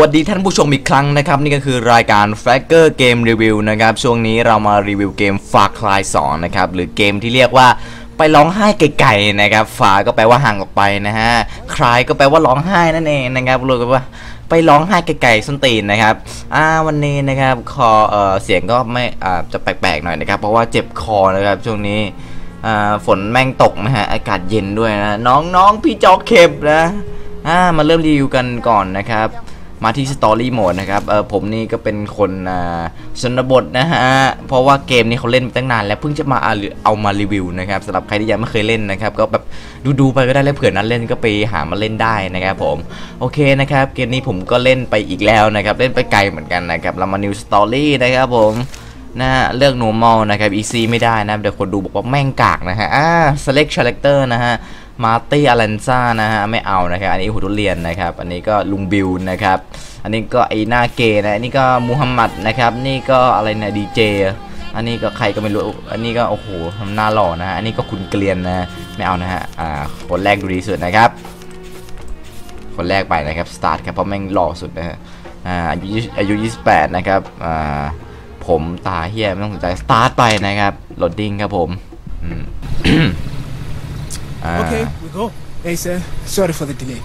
วัสดีท่านผู้ชมอีกครั้งนะครับนี่ก็คือรายการ f l a g g e r Game Review นะครับช่วงนี้เรามารีวิวเกม Far Cry 2 นะครับหรือเกมที่เรียกว่าไปร้องไห้ไกลๆนะครับฟาก็แปลว่าห่างออกไปนะฮะคลายก็แปลว่าร้องไห้นั่นเองนะครับรวมกันว่าไปร้องไห้ไกลๆส้นตีนนะครับอ่าวันนี้นะครับคอเออเสียงก็ไม่อ่าจะแปลกๆหน่อยนะครับเพราะว่าเจ็บคอนะครับช่วงนี้อ่าฝนแม่งตกนะฮะอากาศเย็นด้วยนะน้องๆพี่จอกเข็บนะอ่ามาเริ่มรีวิวกันก่อนนะครับ มาที่สตอรี่โหมดนะครับ เออผมนี่ก็เป็นคนชนบทนะฮะ เพราะว่าเกมนี้เขาเล่นมาตั้งนานแล้วเพิ่งจะมาเอามารีวิวนะครับสำหรับใครที่ยังไม่เคยเล่นนะครับ ก็แบบดูๆไปก็ได้แล้วเผื่อนั้นเล่นก็ไปหามาเล่นได้นะครับผม โอเคนะครับ เกมนี้ผมก็เล่นไปอีกแล้วนะครับ เล่นไปไกลเหมือนกันนะครับเรามา new story นะครับผมนะฮะเลือก normal นะครับ easy ไม่ได้นะเดี๋ยวคนดูบอกว่าแม่งกากนะฮะอ่า select character นะฮะ มาร์ตี้อลันซ่านะฮะไม่เอานะครับ อันนี้หูทุเรียนนะครับ อันนี้ก็ลุงบิวนะครับ อันนี้ก็ไอหน้าเกย์นะอันนี้ก็มูฮัมหมัดนะครับ นี่ก็อะไรนะดีเจอันนี้ก็ใครก็ไม่รู้ อันนี้ก็โอ้โหทำหน้าหล่อนะฮะ อันนี้ก็คุณเกลียนนะ ไม่เอานะฮะ อ่า คนแรกดูดีสุดนะครับ คนแรกไปนะครับ สตาร์ทครับ เพราะแม่งหล่อสุดนะฮะ อ่า อายุอายุ 28 นะครับ อ่า ผมตาเฮียไม่ต้องสนใจ สตาร์ทไปนะครับ โหลดดิ้งครับผม อืม Okay, we go. Hey, sir. Sorry for the delay.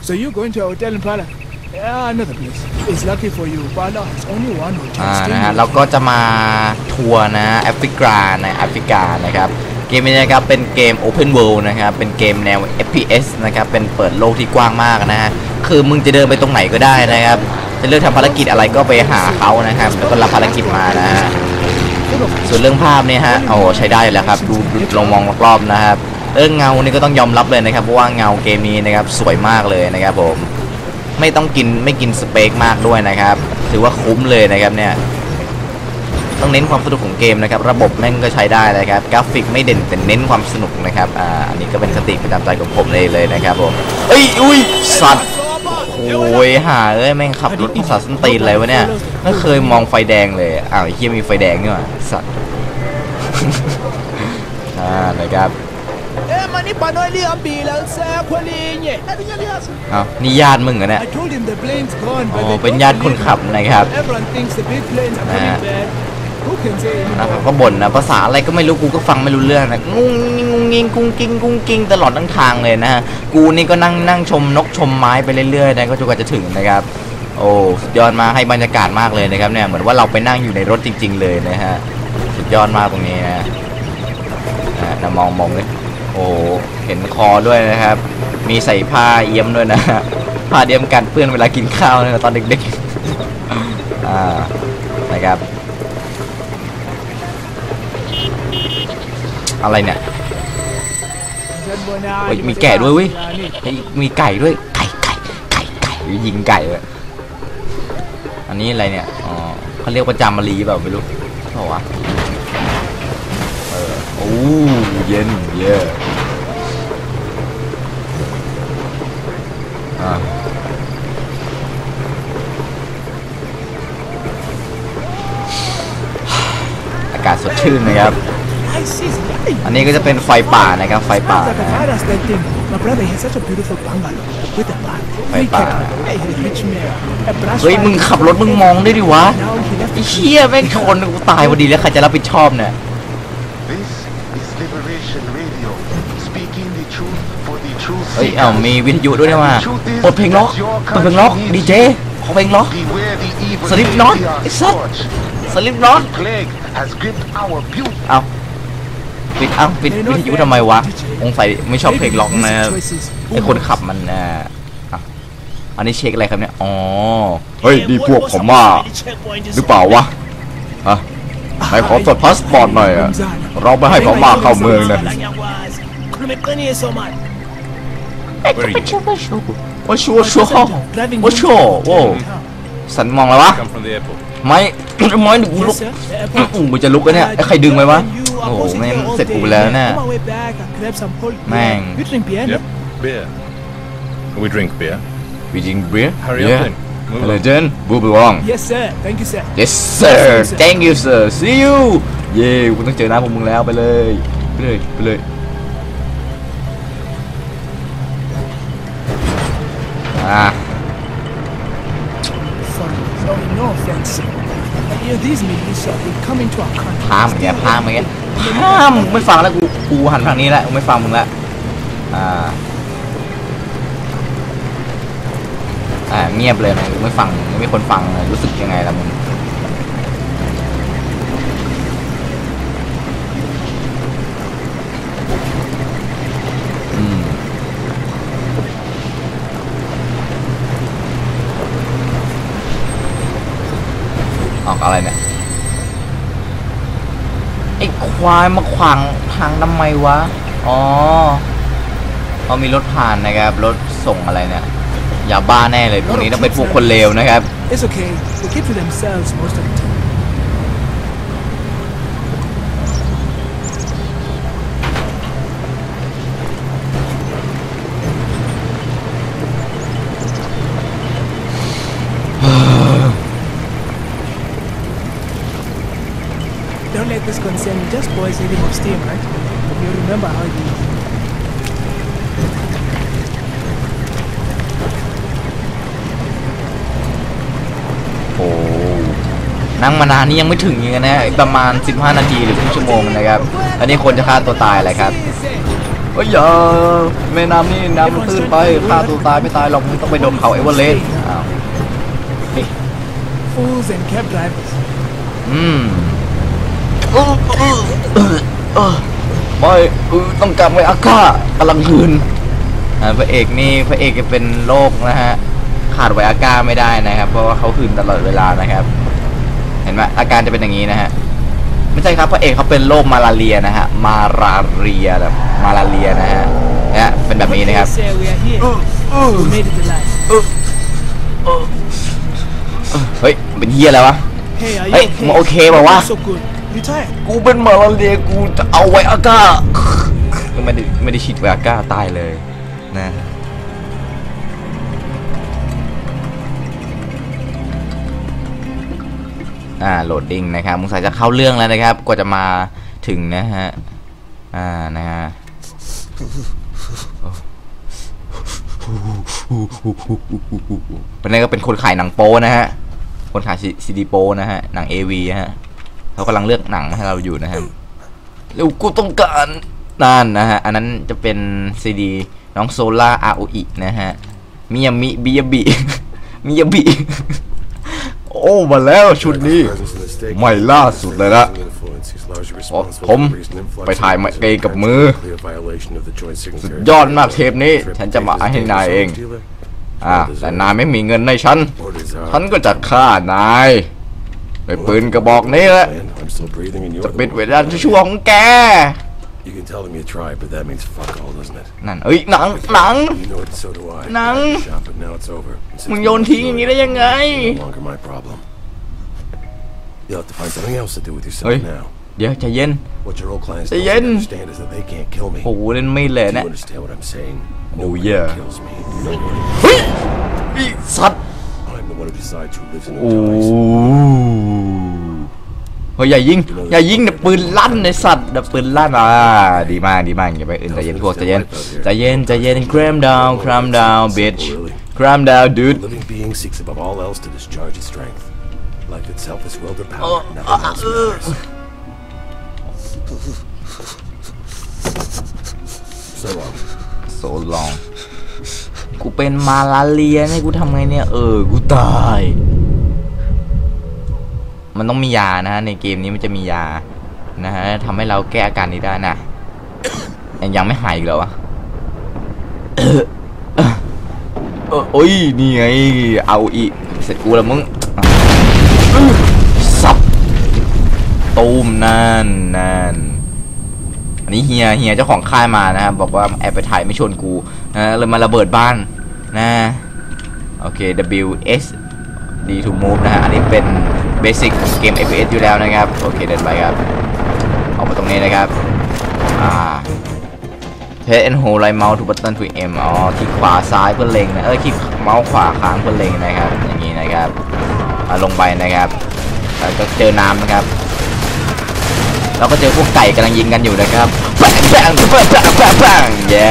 So you going to a hotel in Pala? Yeah, another place. It's lucky for you. Pala has only one hotel. อ่า Stay นะฮะ in เราก็จะมาทัวร์นะแอฟริกาในแอฟริกานะครับเกมนี้นะครับเป็นเกม Open World นะครับเป็นเกมแนว FPS นะครับเป็นเปิดโลกที่กว้างมากนะฮะคือมึงจะเดินไปตรงไหนก็ได้นะครับจะเลือกทำภารกิจอะไรก็ไปหาเขานะครับแล้วก็รับภารกิจมานะฮะส่วนเรื่องภาพเนี่ยฮะโอ้โหใช้ได้อยู่แล้วครับดูดูลองมองรอบๆนะครับ เรื่อเงานี่ก็ต้องยอมรับเลยนะครับเพราะว่าเงาเกมนี้นะครับสวยมากเลยนะครับผมไม่ต้องกินไม่กินสเปคมากด้วยนะครับ ถือว่าคุ้มเลยนะครับเนี่ยต้องเน้นความสนุกของเกมนะครับระบบแม่งก็ใช้ได้นะครับกราฟิกไม่เด่นแต่เน้นความสนุกนะครับอ่าอันนี้ก็เป็นคติประจำใจของผมเลยเลยนะครับผมเอ้ยอุ้ยสัตว์โอ้ยหาเอ้ยแม่งขับรถภาษาส้นตีนอะไรวะเนี่ยไม่เคยมองไฟแดงเลยอ้าวเฮียมีไฟแดงนี่หว่าสัตว์อ่านะครับ Eh, mani panoli ambulance kwalinye. อ้าวนี่ญาติมึงเหรอเนี่ย I told him the plane's gone, อ๋ but อ they เป็น don't ญาติคน believe ขับนะครับ him. Everyone thinks the big planes are coming Ah. back. Who can say นะครับ anymore? ก็บ่นนะภาษาอะไรก็ไม่รู้กูก็ฟังไม่รู้เรื่องนะงุ้งงิ้งงุ้งงิ้งกุ้งกิ้งกุ้งกิ้งตลอดทั้งทางเลยนะฮะกูนี่ก็นั่งนั่งชมนกชมไม้ไปเรื่อยๆนะก็จนกว่าจะถึงนะครับ โอ้สุดยอดมากให้บรรยากาศมากเลยนะครับเนี่ยเหมือนว่าเราไปนั่งอยู่ในรถจริง ๆ เลยนะฮะสุดยอดมากตรงนี้นะนะนะมองมองเลยโอ้เห็นคอด้วยนะครับ มีใส่ผ้าเอี้ยมด้วยนะผ้าเอี้ยมกันเปื้อนเวลากินข้าวนะตอนเด็กๆอ่านะครับ อะไรเนี่ยมีแกะด้วยเว้ยมีไก่ด้วยไก่ไก่ไก่ไก่ยิงไก่เลยอันนี้อะไรเนี่ยอ๋อเขาเรียกว่าจามารีเปล่าไม่รู้เปล่าวะเออโอ้เย็นเย่ากาศสดชื่นนะครับ I see. อันนี้ก็จะเป็นไฟป่านะครับไฟป่า Sounds like นะ a ฮะ badass that thing. My brother has such a beautiful bungalow with a bar. Hey, Three bar. cabins. Hey, he's a rich man. A brass เฮ้ยมึง fire. ขับรถมึงมองด้วยดิวะ Now he left ไอ้เชี่ยแม่งชนกูตายพอดีแล้วใครจะรับผิดชอบเนี่ย This is Liberation Radio, speaking the truth for the truth เฮ้ยเอ้ามีวิทยุด้วยนี่ว่าเปิดเพลงล็อกเปิดเพลงล็อกดีเจขอเพลงล็อก Beware the evil Slipknot, we are it's up. scorched. ส ลิปน็อต Plague has gripped our beauty. เอ้าปิดเอ้าปิดวิทยุทำไมวะสงสัยไม่ชอบเพลงล็อกนะไอคนขับมันอะอะอันนี้เช็คอะไรครับเนี่ย อ๋อ เฮ้ยดีพวกผมว่าหรือเปล่าวะอะไหนขอตรวจพาสปอร์ตหน่อยอะเราไม่ให้พม่าเข้าเมืองนะว่าชัวร์ชัวร์ว่าชัวร์โว้สันมองอะไรวะ Come from the airport. ไม่ ไม่หนูลุกอู้กูจะลุกแล้วเนี่ยไอ้ใครดึงไว้วะโอ้โหแม่งเสร็จกูแล้วเนี่ย Man. You drink beer? Yep. Beer. We drink beer. วีจิงเบียร์ Hurry up then. Move อะไร on. เจนบูบลอง Yes, sir. Thank you, sir. yes sir thank you sir see you เย้กูต้องเจอหน้าพวกมึงแล้วไปเลยไปเลยไปเลยอะ defense. Uh, you know, these militia, they come into our country. พามอย่างเงี้ยพามอย่างเงี้ยพามไม่ฟังแล้วกูกูหันทางนี้แล้วไม่ฟังมึงละอ่าอ่าเงียบเลยนะไม่ฟังไม่มีคนฟังเลยรู้สึกยังไงล่ะมึง ออกอะไรเนี่ยไอ้ควายมาขวางทางทำไมวะ อ๋อเขามีรถผ่านนะครับ รถส่งอะไรเนี่ย อย่าบ้าแน่เลยพวกนี้ต้องเป็นพวกคนเลวนะครับ this concern you. Just boys hitting of steam, right? You remember how it is. โอ้นั่งมานานนี่ยังไม่ถึงอย่างนั้นนะอีกประมาณ 15 นาทีหรือครึ่งชั่วโมงนะครับอันนี้คนจะฆ่าตัวตายอะไรครับเฮ้ยอย่าแม่น้ำนี่น้ำมันตื้นไปฆ่าตัวตายไม่ตายหรอกมึงต้องไปโดนเขาเอเวอเรสต์อ้าว Fools and cab drivers. อืม ไม่เออต้องกลับไปอาก้ากำลังหืนพระเอกนี่พระเอกจะเป็นโรคนะฮะขาดไวอาก้าไม่ได้นะครับ เพราะว่าเขาหืนตลอดเวลานะครับ เห็นไหมอาการจะเป็นอย่างนี้นะฮะไม่ใช่ครับพระเอกเขาเป็นโรคมาลาเรียนะฮะมาลาเรียแบบมาลาเรียนะฮะนะฮะเป็นแบบนี้นะครับเฮ้ยเป็นเฮียอะไรวะ Hey, are you Hey, okay? mo okay ba, wa? So good. You tired? กูเป็นมาลาเรียกูจะเอาไวอาก้าก็ไม่ได้ไม่ได้ฉีดไวอาก้าตายเลยนะอ่าโหลดดิ้งนะครับมุงสายจะเข้าเรื่องแล้วนะครับ กว่าจะมาถึงนะฮะ อ่านะฮะเป็นนี่ก็เป็นคนขายหนังโป้นะฮะ คนขายซีดีโป้นะฮะ หนัง AV ฮะ เขากำลังเลือกหนังให้เราอยู่นะฮะเร็วกูต้องการนั่นนะฮะ อันนั้นจะเป็นซีดีน้องโซล่าอาโออินะฮะมิยามิบิยาบิมิยาบิโอ้มาแล้วชุดนี้ใหม่ล่าสุดเลยละผมไปถ่ายมาเองกับมือ สุดยอดมากเทปนี้ ฉันจะมาให้นายเอง อ่าแต่นายไม่มีเงินในฉัน ฉันก็จะฆ่านายด้วยปืนกระบอกนี้แหละ จะปิดเวลาชั่วของแก You can tell them you tried, but that means fuck all, doesn't it? นั่น เอ้ย หนัง หนัง You know it, so do I. Nang. I had a Shot, but now it's over. And since มึงโยนทิ้งอย่างนี้ได้ยังไง No longer my problem. You'll have to find something else to do with yourself Oi. now. เดี๋ยวใจเย็น What your old clients Say don't yen. understand is that they can't kill me. โอ้โหเล่นไม่เลย Do นะ you understand what I'm saying? Oh, Nobody yeah. kills me. Nobody. เฮ้ยไอ้สัตว์ I'm the one who decides who lives and โอ้ who dies. เ ฮ้ยอย่ายิงอย่ายิงเดี๋ยวปืนลั่นในสัตว์เดี๋ยวปืนลั่นอะดีมากดีมากอย่าไปอื่นใจเย็นพวกใจเย็นใจเย็นใจเย็น calm down calm down bitch calm down A dude living being seeks above all else to discharge its strength. Life itself is willed to Oh, power. Nothing else matters. So long. so long กูเป็นมาลาเรียเนี่ยกูทำไงเนี่ย เออ กูตาย มันต้องมียานะฮะในเกมนี้มันจะมียานะฮะทำให้เราแก้อาการนี้ได้นะยังยังไม่หายอีกเหรอวะโอ้ยนี่ไง เอาอีเสร็จกูแล้วมึงสับตูมนั่นนั่นอันนี้เฮียเฮียเจ้าของค่ายมานะครับบอกว่าแอบไปถ่ายไม่ชวนกูนะเลยมาระเบิดบ้านนะโอเค W S D to move นะฮะอันนี้เป็น เบสิกเกม FPS อยู่แล้วนะครับ โอเคเดินไปครับ ออกมาตรงนี้นะครับ อ่า Head and hold right mouse to button to M อ๋อคลิกขวาซ้ายเพื่อเล็งนะ เออคลิกเมาส์ขวาค้างเพื่อเล็งนะครับ อย่างนี้นะครับอ่าลงไปนะครับแล้วก็เจอน้ำนะครับเราก็เจอพวกไก่กำลังยิงกันอยู่นะครับแบงแบงแบงแบงแบงแบงเย้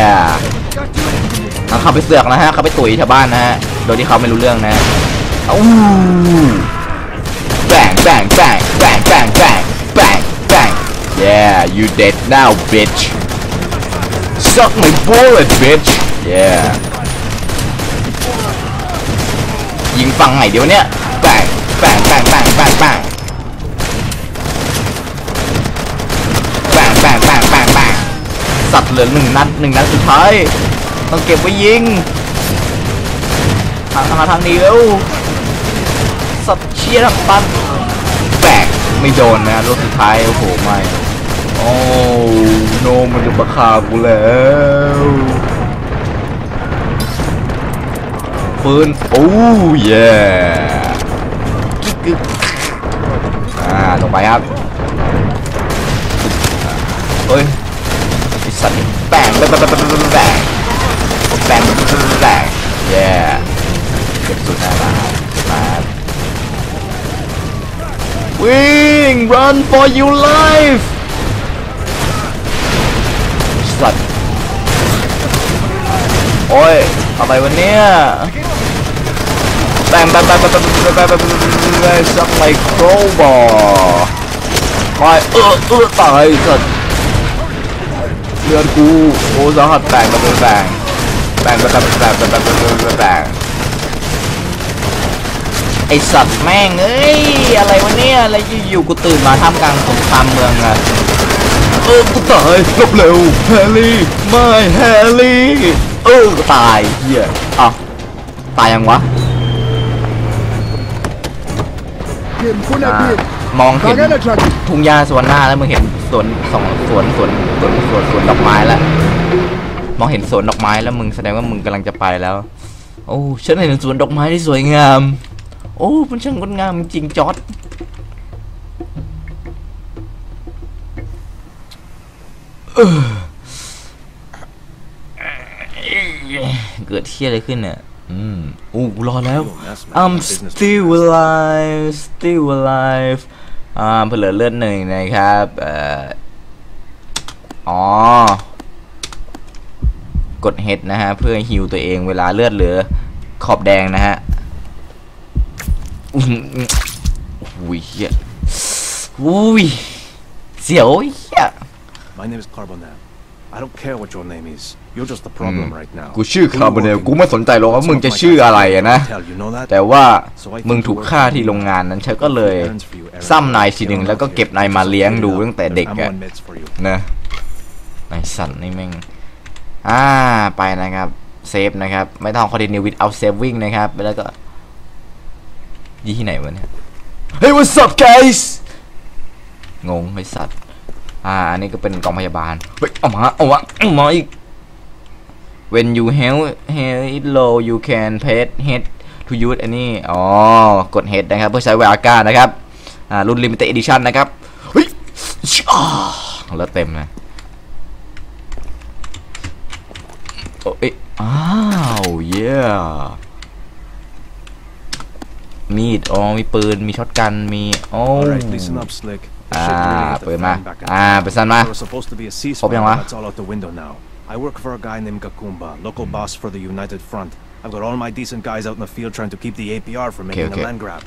เขาไปเสือกนะฮะ เขาไปตุ๋ยชาวบ้านนะฮะ โดยที่เขาไม่รู้เรื่องนะฮะอู้ bang bang bang bang bang bang bang yeah you dead now bitch suck my bullet bitch yeah ยิงฟังไหนเดี๋ยวเนี้ย bang bang bang bang bang bang bang bang bang bang bang สัตว์เหลือหนึ่งนัดหนึ่งนัดสุดท้ายต้องเก็บไว้ยิงทางทางทางนี้เร็วสัตว์เชี่ยร์ปัน ไม่โดนนะรถสุดท้ายโอ้โหไม่โอ้โนมันจะประคากูแล้วปืนโอ้ยอ่าลงไปครับเฮ้ยไอสัตว์แบงแบงแบงแบงแบงแบงแบงแเย่เก็บสุดได้มามาวิ่ง run for your life สัตว์โอ้ยอะไรวะเนี่ยแบงแบงแบงแบงแบงแบงแบงแบงแบงสักไมโครบอลตายเออเออตายสัตว์เลือดกูโอ้สาหัสแบงแบงแบงแบงแบงแบงแบงแบงแบง ไอสัตว์แม่งเอ้ยอะไรวะเนี่ยอะไรอยู่ๆกูตื่นมาท่ามกลางสงครามเมืองอะเออกูตายหลบเร็วแฮร์รี่ไม่แฮร์รี่เออกูตายเฮียอ้าวตายยังวะ Game full อ่า of beer. มองเห็น Forget the traffic. ทุ่งหญ้าสวนหน้าแล้วมึงเห็นสวนสองสวนสวนสวนสวนสวนดอกไม้แล้วมองเห็นสวนดอกไม้แล้วมึงแสดงว่ามึงกำลังจะไปแล้ว โอ้ฉันเห็นสวนดอกไม้ที่สวยงาม โอ้ มันช่างงดงามจริงจอดเกิดเที่ยอะไรขึ้นเนี่ย อืมอู้รอแล้ว I'm still alive still alive อ่าเผลอเลือดหนึ่งนะครับเอ่ออ๋อกด H นะฮะ เพื่อฮิวตัวเองเวลาเลือดเหลือขอบแดงนะฮะ อุ้ยอุ้ยเหี้ยอุ้ยเสียวเหี้ย My name is Carbonell. I don't care what your name is. You're just the problem right now. กูชื่อ Who you คาร์บอนเนล working กูไม่สนใจหรอกว่า with? มึง Some จะ of my ชื่อ guys อะไรอะนะ tell you know that? แต่ว่ามึงถูกฆ่าที่โรงงานนั้นฉันก็เลย Errands for you, Aaron. ซ้ำนายทีหนึ่งแล้วก็เก็บนายมาเลี้ยงดูตั้งแต่เด็ก I'm อะ on meds for you. นะไอสัตว์นี่แม่งอ่าไปนะครับเซฟนะครับ ไม่ต้อง continue without saving นะครับ แล้วก็ ยี่ที่ไหนวะเนี่ยเฮ้ย what's up guys งงไอสัตว์ อ่าอันนี้ก็เป็นกองพยาบาล เฮ้ยเอามาเอามาเอามาอีก when you health health it low you can press head to use อันนี้ อ๋อ กด head นะครับ เพื่อใช้ไวอาก้านะครับ อ่า รุ่น limited edition นะครับ เฮ้ยอ้าวแล้วเต็มเลยโอ้ยอ้าว เย้ มีด อ๋อ มีปืน มีช็อตกัน มี โอ้ Alright, listen up, Slick. The shit Ah, really hit the put fan ma- back in ah, town. put some ma- There was supposed to be a Hope ceasefire, yung but ma- that's all out the window now. I work for a guy named Gakumba, local boss for the United Front. I've got all my decent guys out in the field trying to keep the APR from Okay, making okay. a land grab.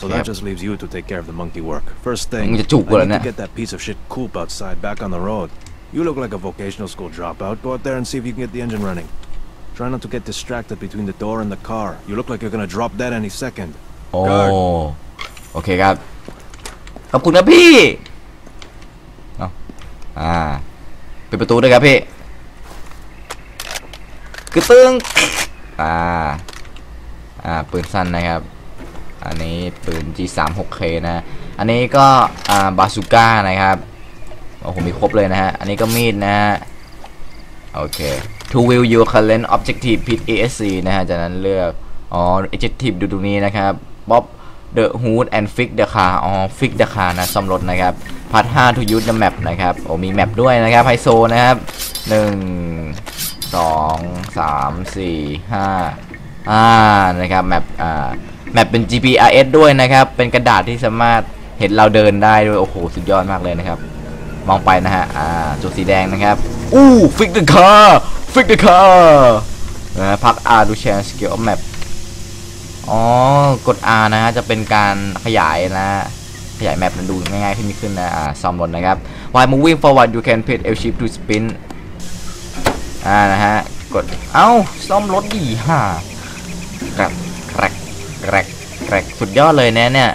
So Yep. that just leaves you to take care of the monkey work. First thing, Ang I jachuk ko need na. to get that piece of shit Coop outside back on the road. You look like a vocational school dropout. Go out there and see if you can get the engine running. Try not to get distracted between the door and the car. You look like you're gonna drop dead any second. โอ้โอเคครับ ขอบคุณครับพี่เอาอ่าปิดประตูด้วยครับพี่กระตึงอ่า อ่า ปืนสั้นนะครับ อันนี้ปืน G36K นะ อันนี้ก็ อ่า บาซูก้านะครับ โอ้โห มีครบเลยนะฮะ อันนี้ก็มีดนะฮะ โอเค to will your current objective pit ESC นะฮะ จากนั้นเลือก อ๋อ objective ดูตรงนี้นะครับ Bob the hood and fix the car อ๋อ fix the car นะซ่อมรถนะครับพาร์ท5 to use the map นะครับ โอ้ มีแมปด้วยนะครับไฮโซนะครับ 1 2 3 4 5อ่า นะครับ แมป อ่า แมปเป็น GPRS ด้วยนะครับ เป็นกระดาษที่สามารถเห็นเราเดินได้ด้วย โอ้โห สุดยอดมากเลยนะครับ มองไปนะฮะ อ่า จุดสีแดงนะครับ อู้ ฟิกเดอะคาร์ ฟิกเดอะคาร์นะพักอาดูแชร์สเกลแมปอ๋อ กด R นะฮะ จะเป็นการขยายนะ ขยายแมปมันดูง่ายๆขึ้นขึ้นนะ อ่าซ่อมรถนะครับ while moving forward you can press L shift to spin อ่า นะฮะ กด เอ้า ซ่อมรถดีฮ่ากรกแกรกแกรกแกรกสุดยอดเลยนะเนี่ย